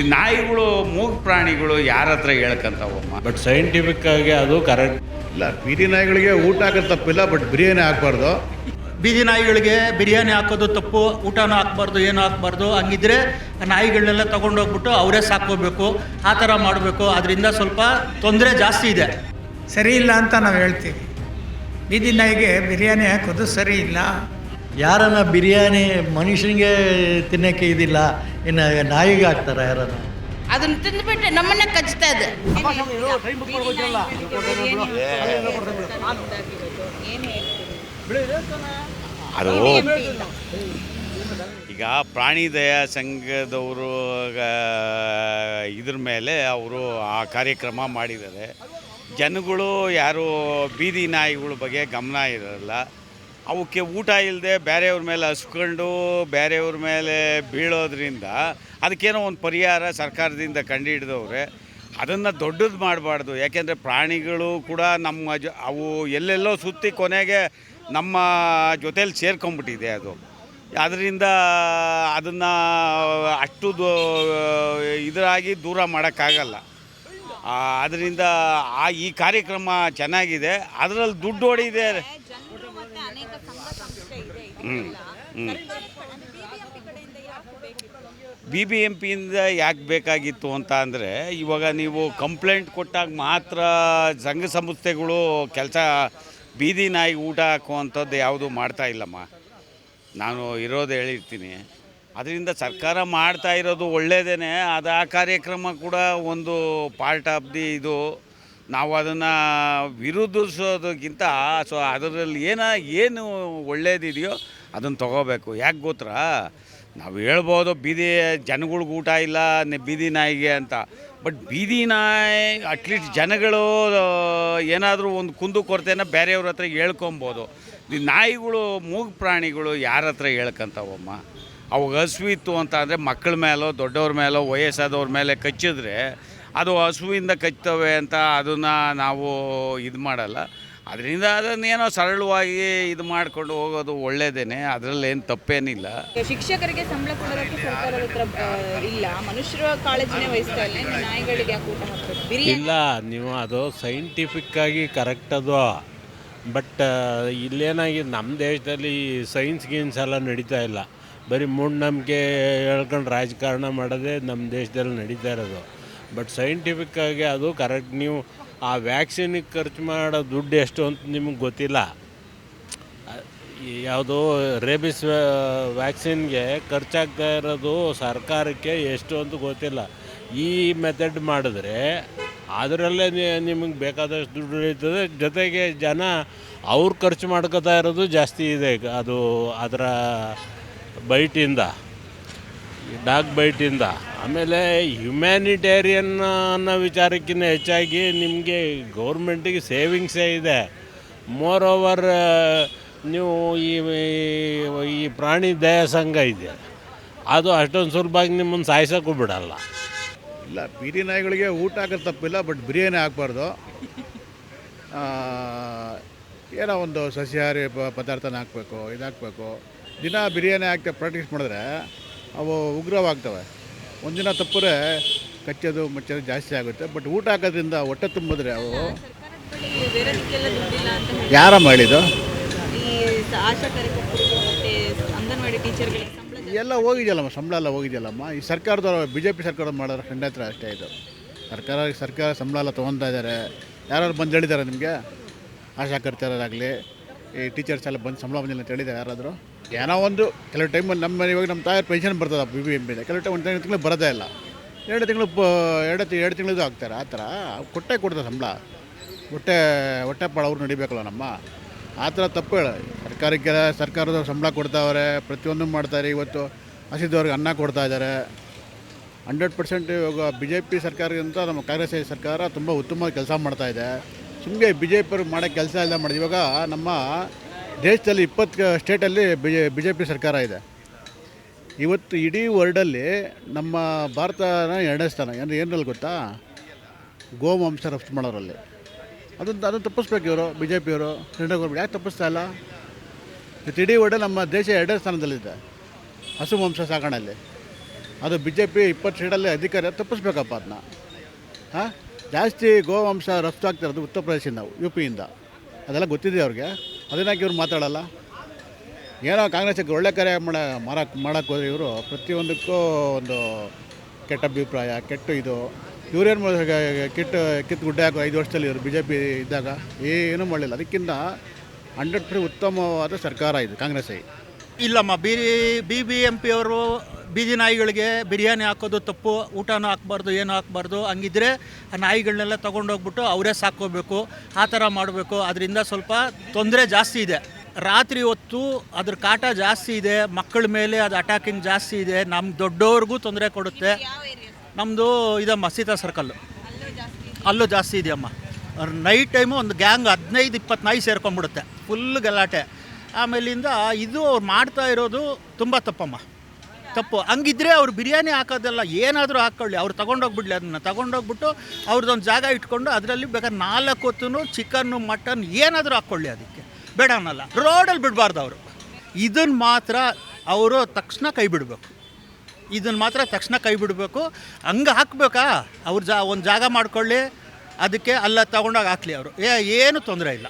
ಈ ನಾಯಿಗಳು ಮೂಗ್ ಪ್ರಾಣಿಗಳು ಯಾರ ಹತ್ರ ಹೇಳ್ಕಂತಾವಮ್ಮ? ಬಟ್ ಸೈಂಟಿಫಿಕ್ ಆಗಿ ಅದು ಕರೆಕ್ಟ್ ಇಲ್ಲ ಬೀದಿ ನಾಯಿಗಳಿಗೆ ಊಟ ಹಾಕೋದು ತಪ್ಪಿಲ್ಲ ಬಟ್ ಬಿರಿಯಾನಿ ಹಾಕ್ಬಾರ್ದು. ಬೀದಿ ನಾಯಿಗಳಿಗೆ ಬಿರಿಯಾನಿ ಹಾಕೋದು ತಪ್ಪು ಊಟನೂ ಹಾಕ್ಬಾರ್ದು ಏನು ಹಾಕ್ಬಾರ್ದು. ಹಂಗಿದ್ರೆ ನಾಯಿಗಳನ್ನೆಲ್ಲ ತೊಗೊಂಡೋಗ್ಬಿಟ್ಟು ಅವರೇ ಸಾಕೋಬೇಕು ಆ ಥರ ಮಾಡಬೇಕು. ಅದರಿಂದ ಸ್ವಲ್ಪ ತೊಂದರೆ ಜಾಸ್ತಿ ಇದೆ. ಸರಿ ಇಲ್ಲ ಅಂತ ನಾವು ಹೇಳ್ತೀವಿ. ಬೀದಿ ನಾಯಿಗೆ ಬಿರಿಯಾನಿ ಹಾಕೋದು ಸರಿ ಇಲ್ಲ. ಯಾರನ್ನ ಬಿರಿಯಾನಿ ಮನುಷ್ಯನಿಗೆ ತಿನ್ನೋಕ್ಕೆ ಇದಿಲ್ಲ ಇನ್ನು ನಾಯಿಗೆ ಹಾಕ್ತಾರೆ ಯಾರನ್ನ? ಅದನ್ನ ತಿಂದ್ಬಿಟ್ಟೆ ನಮ್ಮನ್ನ ಕಚ್ತಾ ಇದೆ. ಅದು ಈಗ ಪ್ರಾಣಿ ದಯಾ ಸಂಘದವರು ಇದ್ರ ಮೇಲೆ ಅವರು ಆ ಕಾರ್ಯಕ್ರಮ ಮಾಡಿದ್ದಾರೆ. ಜನಗಳು ಯಾರು ಬೀದಿ ನಾಯಿಗಳ ಬಗ್ಗೆ ಗಮನ ಇರಲ್ಲ. ಅವಕ್ಕೆ ಊಟ ಇಲ್ಲದೆ ಬೇರೆಯವ್ರ ಮೇಲೆ ಹಸ್ಕೊಂಡು, ಬೇರೆಯವ್ರ ಮೇಲೆ ಬೀಳೋದ್ರಿಂದ ಅದಕ್ಕೇನೋ ಒಂದು ಪರಿಹಾರ ಸರ್ಕಾರದಿಂದ ಕಂಡುಹಿಡಿದವ್ರೆ. ಅದನ್ನು ದೊಡ್ಡದು ಮಾಡಬಾರ್ದು. ಯಾಕೆಂದರೆ ಪ್ರಾಣಿಗಳು ಕೂಡ ನಮ್ಮ ಜೊ, ಅವು ಎಲ್ಲೆಲ್ಲೋ ಸುತ್ತಿ ಕೊನೆಗೆ ನಮ್ಮ ಜೊತೇಲಿ ಸೇರ್ಕೊಂಬಿಟ್ಟಿದೆ ಅದು. ಅದರಿಂದ ಅದನ್ನು ಅಷ್ಟು ಇದರಾಗಿ ದೂರ ಮಾಡೋಕ್ಕಾಗಲ್ಲ. ಅದರಿಂದ ಆ ಈ ಕಾರ್ಯಕ್ರಮ ಚೆನ್ನಾಗಿದೆ. ಅದರಲ್ಲಿ ದುಡ್ಡು ಹೊಡಿದೆ ಹ್ಞೂ ಹ್ಞೂ ಬಿ ಬಿ ಎಂ ಪಿಯಿಂದ ಯಾಕೆ ಬೇಕಾಗಿತ್ತು ಅಂತ ಅಂದರೆ, ಇವಾಗ ನೀವು ಕಂಪ್ಲೇಂಟ್ ಕೊಟ್ಟಾಗ ಮಾತ್ರ ಸಂಘ ಸಂಸ್ಥೆಗಳು ಕೆಲಸ ಬೀದಿ ನಾಯಿ ಊಟ ಹಾಕುವಂಥದ್ದು ಯಾವುದು ಮಾಡ್ತಾ ಇಲ್ಲಮ್ಮ. ನಾನು ಇರೋದು ಹೇಳಿರ್ತೀನಿ. ಅದರಿಂದ ಸರ್ಕಾರ ಮಾಡ್ತಾ ಇರೋದು ಒಳ್ಳೆಯದೇ ಅದು ಆ ಕಾರ್ಯಕ್ರಮ ಕೂಡ ಒಂದು ಪಾರ್ಟ್ ಆಫ್ ದಿ ಇದು. ನಾವು ಅದನ್ನು ವಿರೋಧಿಸೋದಕ್ಕಿಂತ ಸೊ ಅದರಲ್ಲಿ ಏನ, ಏನು ಒಳ್ಳೇದಿದೆಯೋ ಅದನ್ನು ತಗೋಬೇಕು. ಯಾಕೆ ಗೊತ್ತಾ ನಾವು ಹೇಳ್ಬೋದು, ಬೀದಿ ಜನಗಳ್ಗೆ ಊಟ ಇಲ್ಲ ಬೀದಿ ನಾಯಿಗೆ ಅಂತ. ಬಟ್ ಬೀದಿ ನಾಯಿ, ಅಟ್ಲೀಸ್ಟ್ ಜನಗಳು ಏನಾದರೂ ಒಂದು ಕುಂದು ಕೊರತೆನ ಬೇರೆಯವ್ರ ಹತ್ರ ಹೇಳ್ಕೊಬೋದು. ಈ ನಾಯಿಗಳು, ಮೂಗು ಪ್ರಾಣಿಗಳು ಯಾರ ಹತ್ರ ಹೇಳ್ಕೊಂತಾವಮ್ಮ? ಅವಾಗ ಹಸುವಿತ್ತು ಅಂತ ಅಂದರೆ ಮಕ್ಕಳ ಮೇಲೋ, ದೊಡ್ಡವ್ರ ಮೇಲೋ, ವಯಸ್ಸಾದವ್ರ ಮೇಲೆ ಕಚ್ಚಿದ್ರೆ ಅದು ಹಸುವಿಂದ ಕಚ್ತವೆ ಅಂತ ಅದನ್ನು ನಾವು ಇದು ಮಾಡಲ್ಲ. ಅದರಿಂದ ಅದನ್ನೇನೋ ಸರಳವಾಗಿ ಇದು ಮಾಡ್ಕೊಂಡು ಹೋಗೋದು ಒಳ್ಳೇದೇನೆ ಅದರಲ್ಲೇನು ತಪ್ಪೇನಿಲ್ಲ. ಶಿಕ್ಷಕರಿಗೆ ಸಂಬಳ ಕೊಡೋದಕ್ಕೆ ಸರ್ಕಾರದ ಹತ್ರ ಆ, ಇಲ್ಲ. ಮನುಷ್ಯರ ಕಾಳಜಿನೇ ವಹಿಸ್ತಾ ಇಲ್ಲ. ಇನ್ನು ನಾಯಿಗಳಿಗೆ ಯಾಕೆ ಊಟ ಹಾಕ್ಬೇಕು? ಬಿರಿಯಾನಿ? ಇಲ್ಲ ನೀವು ಅದು ಸೈಂಟಿಫಿಕ್ ಆಗಿ ಕರೆಕ್ಟ್ ಅದು. ಬಟ್ ಇಲ್ಲೇನಾಗಿದೆ ನಮ್ಮ ದೇಶದಲ್ಲಿ ಸೈನ್ಸ್ ಗೀನ್ಸ್ ಎಲ್ಲ ನಡೀತಾ ಇಲ್ಲ. ಬರೀ ಮೂಢನಂಬಿಕೆ ಹೇಳ್ಕೊಂಡು ರಾಜಕಾರಣ ಮಾಡೋದೇ ನಮ್ಮ ದೇಶದಲ್ಲಿ ನಡೀತಾ ಇರೋದು. ಬಟ್ ಸೈಂಟಿಫಿಕ್ಕಾಗಿ ಅದು ಕರೆಕ್ಟ್ ನೀವು ಆ ವ್ಯಾಕ್ಸಿನಿಗೆ ಖರ್ಚು ಮಾಡೋ ದುಡ್ಡು ಎಷ್ಟು ಅಂತ ನಿಮಗೆ ಗೊತ್ತಿಲ್ಲ. ಯಾವುದೋ ರೇಬಿಸ್ ವ್ಯಾಕ್ಸಿನ್ಗೆ ಖರ್ಚಾಗ್ತಾ ಇರೋದು ಸರ್ಕಾರಕ್ಕೆ ಎಷ್ಟು ಅಂತ ಗೊತ್ತಿಲ್ಲ. ಈ ಮೆಥಡ್ ಮಾಡಿದ್ರೆ ಅದರಲ್ಲೇ ನಿಮಗೆ ಬೇಕಾದಷ್ಟು ದುಡ್ಡು ಇರ್ತದೆ. ಜೊತೆಗೆ ಜನ ಅವ್ರು ಖರ್ಚು ಮಾಡ್ಕೋತಾ ಇರೋದು ಜಾಸ್ತಿ ಇದೆ. ಅದು ಅದರ ಬೈಟಿಂದ ಡಾಗ್ ಬೈಟಿಂದ ಆಮೇಲೆ ಹ್ಯುಮ್ಯಾನಿಟೇರಿಯನ್ ಅನ್ನೋ ವಿಚಾರಕ್ಕಿಂತ ಹೆಚ್ಚಾಗಿ ನಿಮಗೆ ಗೌರ್ಮೆಂಟಿಗೆ ಸೇವಿಂಗ್ಸೇ ಇದೆ. ಮೋರ್ ಓವರ್ ನೀವು ಈ ಈ ಪ್ರಾಣಿ ದಯಾ ಸಂಘ ಇದೆ. ಅದು ಅಷ್ಟೊಂದು ಸುಲಭವಾಗಿ ನಿಮ್ಮನ್ನು ಸಾಯಿಸೋಕ್ಕೂ ಬಿಡಲ್ಲ. ಇಲ್ಲ, ಬೀದಿ ನಾಯಿಗಳಿಗೆ ಊಟ ಹಾಕೋದು ತಪ್ಪಿಲ್ಲ ಬಟ್ ಬಿರಿಯಾನಿ ಹಾಕ್ಬಾರ್ದು. ಏನೋ ಒಂದು ಸಸ್ಯಾಹಾರಿ ಪದಾರ್ಥನ ಹಾಕಬೇಕು ಇದು ಹಾಕಬೇಕು ದಿನ ಬಿರಿಯಾನಿ ಹಾಕಿ ಪ್ರಾಕ್ಟೀಸ್ ಮಾಡಿದ್ರೆ ಅವು ಉಗ್ರವಾಗ್ತವೆ. ಒಂದಿನ ತಪ್ಪರೆ ಕಚ್ಚೋದು ಮಚ್ಚೋದು ಜಾಸ್ತಿ ಆಗುತ್ತೆ. ಬಟ್ ಊಟ ಹಾಕೋದ್ರಿಂದ ಹೊಟ್ಟೆ ತುಂಬಿದ್ರೆ ಅವು ಯಾರಮ್ಮ ಹೇಳಿದ್ದು? ಎಲ್ಲ ಹೋಗಿದೆಯಲ್ಲಮ್ಮ ಸಂಬಳ ಎಲ್ಲ ಹೋಗಿದೆಯಲ್ಲಮ್ಮ. ಈ ಸರ್ಕಾರದವ್ರು ಬಿ ಜೆ ಪಿ ಸರ್ಕಾರ ಮಾಡೋರು ಖಂಡತ್ರ ಅಷ್ಟೇ ಇದು. ಸರ್ಕಾರ ಸರ್ಕಾರ ಸಂಬಳ ಎಲ್ಲ ತೊಗೊತಾ ಇದ್ದಾರೆ. ಯಾರು ಬಂದು ಹೇಳಿದ್ದಾರೆ ನಿಮಗೆ? ಆಶಾ ಕರ್ತಾರಾಗಲಿ ಈ ಟೀಚರ್ಸ್ ಎಲ್ಲ ಬಂದು ಸಂಬಳ ಬಂದಿಲ್ಲ ಅಂತ ಹೇಳಿದ್ದಾರೆ ಯಾರಾದರೂ? ಏನೋ ಒಂದು, ಕೆಲವು ಟೈಮ್ ನಮ್ಮ ಇವಾಗ ನಮ್ಮ ತಾಯಿ ಪೆನ್ಷನ್ ಬರ್ತದೆ ಬಿ ಬಿ ಎಂ ಪಿದೆ ಕೆಲವು ಟೈಮ್ ಒಂದು ತಿಂಗಳು ಬರೋದೇ ಇಲ್ಲ. ಎರಡು ತಿಂಗಳು ಪ, ಎರಡು ಎರಡು ತಿಂಗಳದ್ದು ಹಾಕ್ತಾರೆ ಆ ಥರ. ಕೊಟ್ಟೆ ಕೊಡ್ತಾರೆ ಸಂಬಳ. ಹೊಟ್ಟೆ ಹೊಟ್ಟೆ ಪಾಳ ಅವ್ರು ನಡಿಬೇಕಲ್ಲ ನಮ್ಮ. ಆ ಥರ ತಪ್ಪು ಹೇಳ. ಸರ್ಕಾರಕ್ಕೆ, ಸರ್ಕಾರದ ಸಂಬಳ ಕೊಡ್ತಾವ್ರೆ, ಪ್ರತಿಯೊಂದು ಮಾಡ್ತಾರೆ ಇವತ್ತು. ಹಸಿದವ್ರಿಗೆ ಅನ್ನ ಕೊಡ್ತಾ ಇದ್ದಾರೆ. ಹಂಡ್ರೆಡ್ ಪರ್ಸೆಂಟ್ ಇವಾಗ ಬಿ ಜೆ ಪಿ ಸರ್ಕಾರಕ್ಕಿಂತ ನಮ್ಮ ಕಾಂಗ್ರೆಸ್ ಸರ್ಕಾರ ತುಂಬ ಉತ್ತಮವಾಗಿ ಕೆಲಸ ಮಾಡ್ತಾಯಿದೆ ಸುಮ್ಮನೆ ಬಿ ಜೆ ಪಿ ಮಾಡೋ ಕೆಲಸ ಎಲ್ಲ ಮಾಡಿದೆ ಇವಾಗ ನಮ್ಮ ದೇಶದಲ್ಲಿ ಇಪ್ಪತ್ತು ಸ್ಟೇಟಲ್ಲಿ B J B J P ಸರ್ಕಾರ ಇದೆ. ಇವತ್ತು ಇಡೀ ವರ್ಲ್ಡಲ್ಲಿ ನಮ್ಮ ಭಾರತನ ಎರಡನೇ ಸ್ಥಾನ. ಅಂದರೆ ಏನಲ್ಲಿ ಗೊತ್ತಾ? ಗೋಮಾಂಸ ರಫ್ತು ಮಾಡೋರಲ್ಲಿ. ಅದನ್ನು ಅದನ್ನು ತಪ್ಪಿಸ್ಬೇಕು ಇವರು ಬಿ ಜೆ ಪಿಯವರು ಸೆಂಟ್ರಲ್ ಗೌರ್ಮೆಂಟ್. ಯಾಕೆ ತಪ್ಪಿಸ್ತಾ ಇಲ್ಲ? ಇವತ್ತು ಇಡೀ ವರ್ಲ್ಡ್ ನಮ್ಮ ದೇಶ ಎರಡನೇ ಸ್ಥಾನದಲ್ಲಿದೆ, ಹಸು ಮಾಂಸ ಸಾಗಣೆಯಲ್ಲಿ. ಅದು ಬಿ ಜೆ ಪಿ ಇಪ್ಪತ್ತು ಸ್ಟೇಟಲ್ಲಿ ಅಧಿಕಾರ ತಪ್ಪಿಸ್ಬೇಕಪ್ಪ ಅದನ್ನ. ಹಾಂ? ಜಾಸ್ತಿ ಗೋವಂಶ ರಫ್ತು ಆಗ್ತಿರೋದು ಉತ್ತರ ಪ್ರದೇಶದಿಂದ ಯು ಪಿಯಿಂದ ಅದೆಲ್ಲ ಗೊತ್ತಿದೆ ಅವ್ರಿಗೆ? ಅದನ್ನಾಗಿ ಇವ್ರು ಮಾತಾಡಲ್ಲ. ಏನೋ ಕಾಂಗ್ರೆಸ್ಗೆ ಒಳ್ಳೆ ಕರೆ ಮಾಡ ಮಾಡಕ್ಕೆ ಮಾಡೋಕ್ಕೆ ಹೋದ್ರೆ ಇವರು, ಪ್ರತಿಯೊಂದಕ್ಕೂ ಒಂದು ಕೆಟ್ಟ ಅಭಿಪ್ರಾಯ, ಕೆಟ್ಟು ಇದು. ಇವ್ರೇನು ಮಾಡಿದಾಗ ಕೆಟ್ಟು ಕಿತ್ತು ಗುಡ್ಡೆ ಹಾಕೋ ಐದು ವರ್ಷದಲ್ಲಿ ಇವರು ಬಿ ಜೆ ಪಿ ಇದ್ದಾಗ ಏನೂ ಮಾಡಲಿಲ್ಲ. ಅದಕ್ಕಿಂತ ಹಂಡ್ರೆಡ್ ಪರ್ಸೆಂಟ್ ಉತ್ತಮವಾದ ಸರ್ಕಾರ ಇದು ಕಾಂಗ್ರೆಸ್ ಇಲ್ಲಮ್ಮ, B B B M P ಅವರು ಬೀದಿ ನಾಯಿಗಳಿಗೆ ಬಿರಿಯಾನಿ ಹಾಕೋದು ತಪ್ಪು, ಊಟನೂ ಹಾಕ್ಬಾರ್ದು, ಏನು ಹಾಕ್ಬಾರ್ದು, ಹಂಗಿದ್ರೆ ಆ ನಾಯಿಗಳನ್ನೆಲ್ಲ ತೊಗೊಂಡೋಗ್ಬಿಟ್ಟು ಅವರೇ ಸಾಕೋಬೇಕು ಆ ಥರ ಮಾಡಬೇಕು. ಅದರಿಂದ ಸ್ವಲ್ಪ ತೊಂದರೆ ಜಾಸ್ತಿ ಇದೆ. ರಾತ್ರಿ ಹೊತ್ತು ಅದ್ರ ಕಾಟ ಜಾಸ್ತಿ ಇದೆ, ಮಕ್ಕಳ ಮೇಲೆ ಅದು ಅಟ್ಯಾಕಿಂಗ್ ಜಾಸ್ತಿ ಇದೆ ನಮ್ಮ ದೊಡ್ಡವ್ರಿಗೂ ತೊಂದರೆ ಕೊಡುತ್ತೆ. ನಮ್ಮದು ಇದಮ್ಮ, ಸೀತಾ ಸರ್ಕಲ್ಲು ಅಲ್ಲೂ ಜಾಸ್ತಿ ಇದೆಯಮ್ಮ ನೈಟ್ ಟೈಮು ಒಂದು ಗ್ಯಾಂಗ್ ಹದಿನೈದು, ಇಪ್ಪತ್ತು ನಾಯಿ ಸೇರ್ಕೊಂಡ್ಬಿಡುತ್ತೆ. ಫುಲ್ ಗಲಾಟೆ. ಆಮೇಲಿಂದ ಇದು ಅವ್ರು ಮಾಡ್ತಾ ಇರೋದು ತುಂಬ ತಪ್ಪಮ್ಮ. ತಪ್ಪು ಹಂಗಿದ್ರೆ ಅವ್ರು ಬಿರಿಯಾನಿ ಹಾಕೋದೆಲ್ಲ ಏನಾದರೂ ಹಾಕ್ಕೊಳ್ಳಿ ಅವ್ರು ತೊಗೊಂಡೋಗ್ಬಿಡ್ಲಿ ಅದನ್ನು. ತೊಗೊಂಡೋಗ್ಬಿಟ್ಟು ಅವ್ರದ್ದೊಂದು ಜಾಗ ಇಟ್ಕೊಂಡು ಅದರಲ್ಲಿ ಬೇಕಾದ್ರೆ ನಾಲ್ಕು ಹೊತ್ತು ಚಿಕನ್ನು, ಮಟನ್ ಏನಾದರೂ ಹಾಕ್ಕೊಳ್ಳಿ ಅದಕ್ಕೆ. ಬೇಡ ಅನ್ನಲ್ಲ. ರೋಡಲ್ಲಿ ಬಿಡಬಾರ್ದು ಅವರು. ಇದನ್ನು ಮಾತ್ರ ಅವರು ತಕ್ಷಣ ಕೈ ಬಿಡಬೇಕು. ಇದನ್ನು ಮಾತ್ರ ತಕ್ಷಣ ಕೈ ಬಿಡಬೇಕು. ಹಂಗೆ ಹಾಕ್ಬೇಕಾ? ಅವ್ರು ಜಾ, ಒಂದು ಜಾಗ ಮಾಡ್ಕೊಳ್ಳಿ. ಅದಕ್ಕೆ ಅಲ್ಲ ತಗೊಂಡೋಗಿ ಹಾಕ್ಲಿ ಅವರು. ಏ, ಏನು ತೊಂದರೆ ಇಲ್ಲ.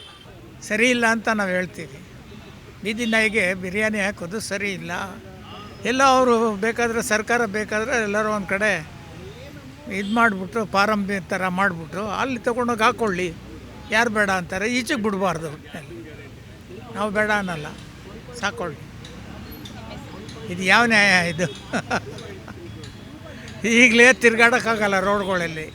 ಸರಿ ಇಲ್ಲ ಅಂತ ನಾವು ಹೇಳ್ತೀವಿ. ಬೀದಿ ನಾಯಿಗೆ ಬಿರಿಯಾನಿ ಹಾಕೋದು ಸರಿ ಇಲ್ಲ. ಎಲ್ಲ ಅವರು ಬೇಕಾದರೆ ಸರ್ಕಾರ ಬೇಕಾದರೆ ಎಲ್ಲರೂ ಒಂದು ಕಡೆ ಇದು ಮಾಡಿಬಿಟ್ಟು ಫಾರಮ್ ಥರ ಮಾಡಿಬಿಟ್ಟು ಅಲ್ಲಿ ತೊಗೊಂಡೋಗಿ ಹಾಕ್ಕೊಳ್ಳಿ ಯಾರು ಬೇಡ ಅಂತಾರೆ. ಈಚೆಗೆ ಬಿಡಬಾರ್ದು ನಾವು ಬೇಡ ಅನ್ನಲ್ಲ. ಸಾಕೊಳ್ಳಿ. ಇದು ಯಾವ ನ್ಯಾಯ ಇದು? ಈಗಲೇ ತಿರ್ಗಾಡೋಕ್ಕಾಗಲ್ಲ ರೋಡ್ಗಳಲ್ಲಿ.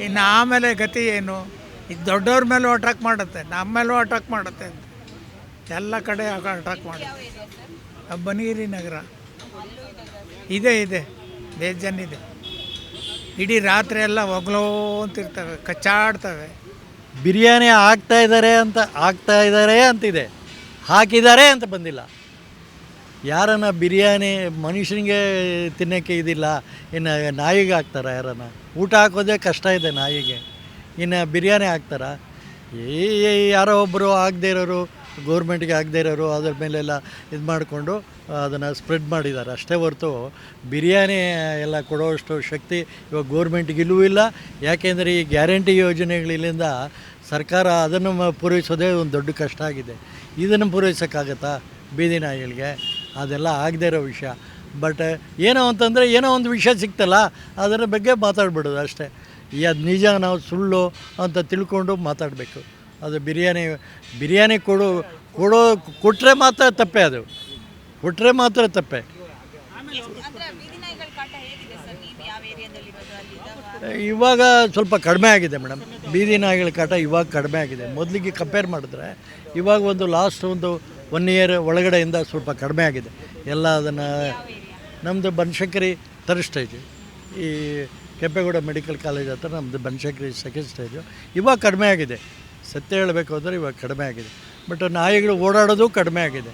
ಇನ್ನು ಆಮೇಲೆ ಗತಿ ಏನು? ಇದು ದೊಡ್ಡವ್ರ ಮೇಲೂ ಅಟ್ಯಾಕ್ ಮಾಡುತ್ತೆ. ನಮ್ಮ ಮೇಲೂ ಅಟ್ಯಾಕ್ ಮಾಡುತ್ತೆ ಅಂತ. ಎಲ್ಲ ಕಡೆ ಅಟ್ಯಾಕ್ ಮಾಡುತ್ತೆ. ಬನಗಿರಿ ನಗರ. ಇದೆ ಇದೆ. ಬೇಜಾನಿದೆ. ಇಡೀ ರಾತ್ರಿ ಎಲ್ಲ ಒಗ್ಲೋ ಅಂತಿರ್ತವೆ, ಕಚ್ಚಾಡ್ತವೆ. ಬಿರಿಯಾನಿ ಹಾಕ್ತಾ ಇದ್ದಾರೆ ಅಂತ ಹಾಕ್ತಾ ಇದ್ದಾರೆ ಅಂತಿದೆ. ಹಾಕಿದ್ದಾರೆ ಅಂತ ಬಂದಿಲ್ಲ. ಯಾರನ್ನ ಬಿರಿಯಾನಿ ಮನುಷ್ಯನಿಗೆ ತಿನ್ನೋಕ್ಕೆ ಇದಿಲ್ಲ, ಇನ್ನು ನಾಯಿಗೆ ಹಾಕ್ತಾರ ಯಾರನ್ನ? ಊಟ ಹಾಕೋದೇ ಕಷ್ಟ ಇದೆ ನಾಯಿಗೆ. ಇನ್ನು ಬಿರಿಯಾನಿ ಹಾಕ್ತಾರ? ಏ ಯಾರೋ ಒಬ್ಬರು ಆಗದೇ ಇರೋರು ಗೌರ್ಮೆಂಟ್ಗೆ ಆಗದೇ ಇರೋರು ಅದ್ರ ಮೇಲೆಲ್ಲ ಇದು ಮಾಡಿಕೊಂಡು ಅದನ್ನು ಸ್ಪ್ರೆಡ್ ಮಾಡಿದ್ದಾರೆ. ಅಷ್ಟೇ ಹೊರತು ಬಿರಿಯಾನಿ ಎಲ್ಲ ಕೊಡೋಷ್ಟು ಶಕ್ತಿ ಇವಾಗ ಗೌರ್ಮೆಂಟ್ಗೆ ಇಲ್ಲೂ ಯಾಕೆಂದರೆ ಈ ಗ್ಯಾರಂಟಿ ಯೋಜನೆಗಳಿಂದ ಸರ್ಕಾರ ಅದನ್ನು ಪೂರೈಸೋದೇ ಒಂದು ದೊಡ್ಡ ಕಷ್ಟ ಆಗಿದೆ. ಇದನ್ನು ಪೂರೈಸೋಕ್ಕಾಗತ್ತಾ ಬೀದಿ ನಾಯಿಗಳಿಗೆ? ಅದೆಲ್ಲ ಆಗದೇ ಇರೋ ವಿಷಯ. ಬಟ್, ಏನೋ ಅಂತಂದರೆ ಏನೋ ಒಂದು ವಿಷಯ ಸಿಕ್ತಲ್ಲ, ಅದರ ಬಗ್ಗೆ ಮಾತಾಡ್ಬಿಡೋದು ಅಷ್ಟೇ. ಅದು ನಿಜ, ನಾವು ಸುಳ್ಳು ಅಂತ ತಿಳ್ಕೊಂಡು ಮಾತಾಡಬೇಕು. ಅದು ಬಿರಿಯಾನಿ ಬಿರಿಯಾನಿ ಕೊಡು ಕೊಡೋ ಕೊಟ್ಟರೆ ಮಾತ್ರ ತಪ್ಪೆ ಅದು. ಕೊಟ್ಟರೆ ಮಾತ್ರ ತಪ್ಪೆ. ಇವಾಗ ಸ್ವಲ್ಪ ಕಡಿಮೆ ಆಗಿದೆ ಮೇಡಮ್. ಬೀದಿ ನಾಯಿಗಳ ಕಾಟ ಇವಾಗ ಕಡಿಮೆ ಆಗಿದೆ. ಮೊದಲಿಗೆ ಕಂಪೇರ್ ಮಾಡಿದ್ರೆ ಇವಾಗ ಒಂದು ಲಾಸ್ಟ್ ಒಂದು ಒನ್ ಇಯರ್ ಒಳಗಡೆಯಿಂದ ಸ್ವಲ್ಪ ಕಡಿಮೆ ಆಗಿದೆ. ಎಲ್ಲ ಅದನ್ನು ನಮ್ಮದು ಬನಶಂಕರಿ ಥರ್ಡ್ ಸ್ಟೇಜು ಈ ಕೆಂಪೇಗೌಡ ಮೆಡಿಕಲ್ ಕಾಲೇಜ್ ಹತ್ರ ನಮ್ಮದು ಬನಶಂಕರಿ ಸೆಕೆಂಡ್ ಸ್ಟೇಜು ಇವಾಗ ಕಡಿಮೆ ಆಗಿದೆ. ಸತ್ಯ ಹೇಳಬೇಕು ಅಂದರೆ ಇವಾಗ ಕಡಿಮೆ ಆಗಿದೆ. ಬಟ್ ನಾಯಿಗಳು ಓಡಾಡೋದು ಕಡಿಮೆ ಆಗಿದೆ.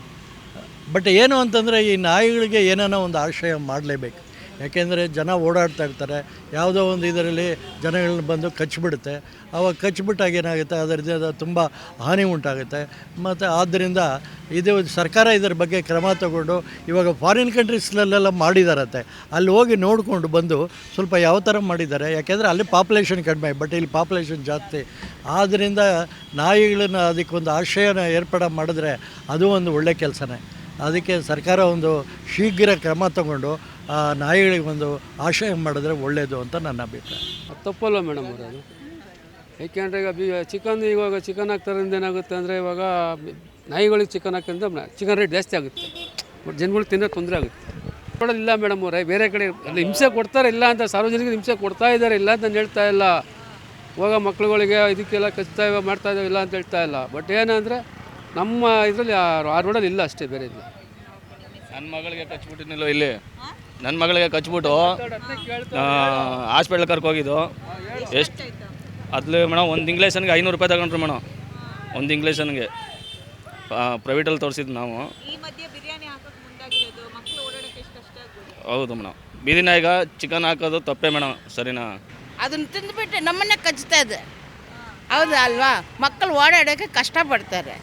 ಬಟ್ ಏನು ಅಂತಂದರೆ ಈ ನಾಯಿಗಳಿಗೆ ಏನೇನೋ ಒಂದು ಆಶ್ರಯ ಮಾಡಲೇಬೇಕು. ಯಾಕೆಂದರೆ ಜನ ಓಡಾಡ್ತಾ ಇರ್ತಾರೆ. ಯಾವುದೋ ಒಂದು ಇದರಲ್ಲಿ ಜನಗಳನ್ನ ಬಂದು ಕಚ್ಚಿಬಿಡುತ್ತೆ ಆವಾಗ ಕಚ್ಚಿಬಿಟ್ಟಾಗ ಏನಾಗುತ್ತೆ? ಅದರಿಂದ ತುಂಬ ಹಾನಿ ಉಂಟಾಗುತ್ತೆ. ಮತ್ತು ಆದ್ದರಿಂದ ಇದು ಸರ್ಕಾರ ಇದರ ಬಗ್ಗೆ ಕ್ರಮ ತಗೊಂಡು ಇವಾಗ ಫಾರಿನ್ ಕಂಟ್ರೀಸ್ನಲ್ಲೆಲ್ಲ ಮಾಡಿದಾರತ್ತೆ ಅಲ್ಲಿ ಹೋಗಿ ನೋಡಿಕೊಂಡು ಬಂದು ಸ್ವಲ್ಪ ಯಾವ ಥರ ಮಾಡಿದ್ದಾರೆ? ಯಾಕೆಂದರೆ ಅಲ್ಲಿ ಪಾಪ್ಯುಲೇಷನ್ ಕಡಿಮೆ ಬಟ್ ಇಲ್ಲಿ ಪಾಪ್ಯುಲೇಷನ್ ಜಾಸ್ತಿ. ಆದ್ದರಿಂದ ನಾಯಿಗಳನ್ನ ಅದಕ್ಕೊಂದು ಆಶ್ರಯನ ಏರ್ಪಾಡು ಮಾಡಿದ್ರೆ ಅದು ಒಂದು ಒಳ್ಳೆ ಕೆಲಸನೇ. ಅದಕ್ಕೆ ಸರ್ಕಾರ ಒಂದು ಶೀಘ್ರ ಕ್ರಮ ತಗೊಂಡು ಆ ನಾಯಿಗಳಿಗೆ ಒಂದು ಆಶ್ರಯ ಮಾಡಿದ್ರೆ ಒಳ್ಳೆಯದು ಅಂತ ನನ್ನ ಅಭಿಪ್ರಾಯ. ತಪ್ಪಲ್ಲ ಮೇಡಮ್ ಅವರು ಅದು? ಏಕೆಂದರೆ ಈಗ ಚಿಕನ್ ಇವಾಗ ಚಿಕನ್ ಹಾಕ್ತಾರಿಂದ ಏನಾಗುತ್ತೆ ಅಂದರೆ ಇವಾಗ ನಾಯಿಗಳಿಗೆ ಚಿಕನ್ ಹಾಕೋದ್ರಿಂದ ಚಿಕನ್ ರೇಟ್ ಜಾಸ್ತಿ ಆಗುತ್ತೆ. ಬಟ್ ಜನಗಳು ತಿನ್ನೋ ತೊಂದರೆ ಆಗುತ್ತೆ. ಕೊಡೋದಿಲ್ಲ ಮೇಡಮ್ ಅವರೇ, ಬೇರೆ ಕಡೆ ಅಲ್ಲಿ ಹಿಂಸೆ ಕೊಡ್ತಾರೆ ಇಲ್ಲ ಅಂತ ಸಾರ್ವಜನಿಕ ಹಿಂಸೆ ಕೊಡ್ತಾ ಇದ್ದಾರೆ, ಇಲ್ಲ ಅಂತ ಹೇಳ್ತಾ ಇಲ್ಲ. ಇವಾಗ ಮಕ್ಳುಗಳಿಗೆ ಇದಕ್ಕೆಲ್ಲ ಕಚ್ತಾ ಇವಾಗ ಮಾಡ್ತಾ ಇಲ್ಲ ಅಂತ ಹೇಳ್ತಾ ಇಲ್ಲ. ಬಟ್ ಏನಂದರೆ ನಮ್ಮ ಇದರಲ್ಲಿ ಆ ರೋಡಲ್ಲಿ ಇಲ್ಲ ಅಷ್ಟೇ ಬೇರೆ ಇಲ್ಲ. ನನ್ನ ಮಗಳಿಗೆ ಕಚ್ಬಿಟ್ಟಿನಿಲ್ಲ ಇಲ್ಲಿ? ನನ್ನ ಮಗಳಿಗೆ ಕಚ್ಬಿಟ್ಟು ಹಾಸ್ಪಿಟ್ಲ್ ಕರ್ಕೋಗಿದ್ದು. ಎಷ್ಟು ಅದ್ಲಿ ಮೇಡಮ್ ಒಂದು ಇಂಗ್ಲೇಷನ್ಗೆ ಐನೂರು ರೂಪಾಯಿ ತಗೊಂಡ್ರು ಮೇಡಮ್ ಒಂದು ಇಂಗ್ಲೇಷನ್ಗೆ ಪ್ರೈವೇಟಲ್ಲಿ ತೋರಿಸಿದ್ದು ನಾವು. ಈ ಮಧ್ಯೆ ಬಿರಿಯಾನಿ ಹಾಕಕ್ ಮುಂದಾಗಿರೋದು ಮಕ್ಕಳು ಓಡಾಡಕ್ಕೆ ಎಷ್ಟು ಕಷ್ಟ ಆಗ್ಬೋದು? ಹೌದು ಮೇಡಮ್ ಬೀದಿ ನಾಯಿಗ ಚಿಕನ್ ಹಾಕೋದು ತಪ್ಪೇ ಮೇಡಮ್ ಸರಿನಾ? ಅದನ್ನು ತಿಂದುಬಿಟ್ಟು ನಮ್ಮನ್ನ ಕಚ್ತಾ ಇದೆ. ಹೌದಾ ಅಲ್ವಾ ಮಕ್ಕಳು ಓಡಾಡೋಕ್ಕೆ ಕಷ್ಟಪಡ್ತಾರೆ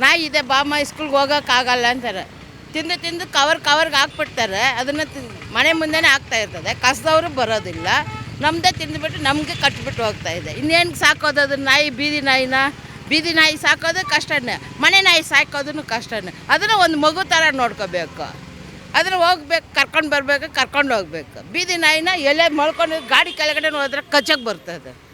ನಾಯಿ ಇದೆ ಬಾಮ್ಮ ಸ್ಕೂಲ್ಗೆ ಹೋಗೋಕ್ಕಾಗಲ್ಲ ಅಂತಾರೆ. ತಿಂದು ತಿಂದು ಕವರ್ ಕವರ್ಗೆ ಹಾಕ್ಬಿಡ್ತಾರೆ. ಅದನ್ನು ಮನೆ ಮುಂದೆನೇ ಆಗ್ತಾ ಇರ್ತದೆ. ಕಸದವರು ಬರೋದಿಲ್ಲ. ನಮ್ಮದೇ ತಿಂದುಬಿಟ್ಟು ನಮಗೆ ಕಟ್ಬಿಟ್ಟು ಹೋಗ್ತಾ ಇದೆ. ಇನ್ನೇನು ಸಾಕೋದು ಅದು ನಾಯಿ, ಬೀದಿ ನಾಯಿನ? ಬೀದಿ ನಾಯಿ ಸಾಕೋದು ಕಷ್ಟನೇ. ಮನೆ ನಾಯಿ ಸಾಕೋದು ಕಷ್ಟನೇ. ಅದನ್ನು ಒಂದು ಮಗು ಥರ ನೋಡ್ಕೋಬೇಕು. ಅದನ್ನು ಹೋಗ್ಬೇಕು, ಕರ್ಕೊಂಡು ಬರಬೇಕು, ಕರ್ಕೊಂಡು ಹೋಗ್ಬೇಕು. ಬೀದಿ ನಾಯಿನ ಎಲೆ ಮಲ್ಕೊಂಡು ಗಾಡಿ ಕೆಳಗಡೆ ಹೋದ್ರೆ ಕಚ್ಚಕ್ಕೆ ಬರ್ತದೆ.